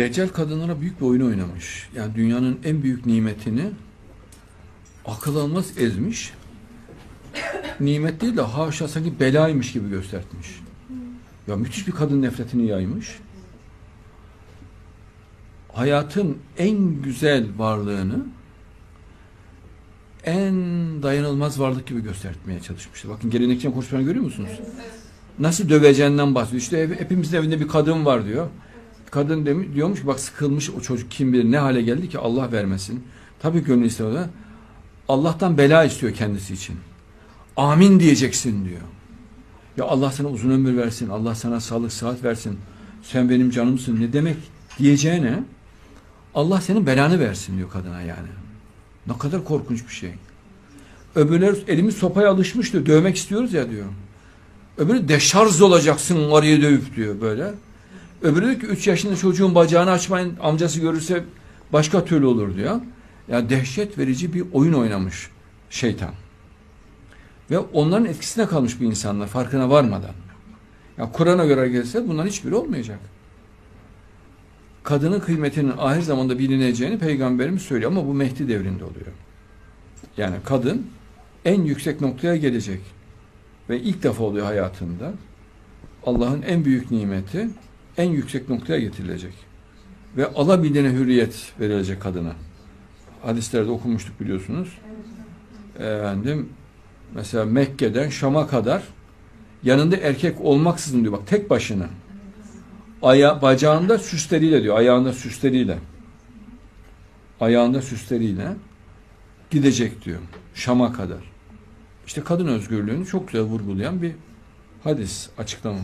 Deccal kadınlara büyük bir oyun oynamış. Yani dünyanın en büyük nimetini akıl almaz ezmiş. Nimet değil de haşa sanki belaymış gibi göstermiş. Ya müthiş bir kadın nefretini yaymış. Hayatın en güzel varlığını en dayanılmaz varlık gibi göstermeye çalışmıştı. Bakın gelenekçi konuşmalarını görüyor musunuz? Nasıl döveceğinden bahsediyor. İşte hepimizin evinde bir kadın var diyor. Kadın demiş, diyormuş bak sıkılmış o çocuk kim bilir ne hale geldi ki Allah vermesin. Tabii gönlü istiyor. Allah'tan bela istiyor kendisi için. Amin diyeceksin diyor. Ya Allah sana uzun ömür versin. Allah sana sağlık sıhhat versin. Sen benim canımsın. Ne demek diyeceğine Allah senin belanı versin diyor kadına yani. Ne kadar korkunç bir şey. Öbürler elimiz sopaya alışmış diyor. Dövmek istiyoruz ya diyor. Öbürü deşarj olacaksın arıyı dövüp diyor böyle. Öbürü diyor ki 3 yaşında çocuğun bacağını açmayın amcası görürse başka türlü olur diyor. Yani dehşet verici bir oyun oynamış şeytan. Ve onların etkisine kalmış bir insanlar farkına varmadan. Ya Kur'an'a göre gelse bunların hiçbiri olmayacak. Kadının kıymetinin ahir zamanda bilineceğini peygamberimiz söylüyor ama bu Mehdi devrinde oluyor. Yani kadın en yüksek noktaya gelecek. Ve ilk defa oluyor hayatında Allah'ın en büyük nimeti en yüksek noktaya getirilecek. Ve alabildiğine hürriyet verilecek kadına. Hadislerde okumuştuk biliyorsunuz. Efendim mesela Mekke'den Şam'a kadar yanında erkek olmaksızın diyor bak tek başına. Aya, bacağında süsleriyle diyor. Ayağında süsleriyle. Ayağında süsleriyle gidecek diyor. Şam'a kadar. İşte kadın özgürlüğünü çok güzel vurgulayan bir hadis açıklama.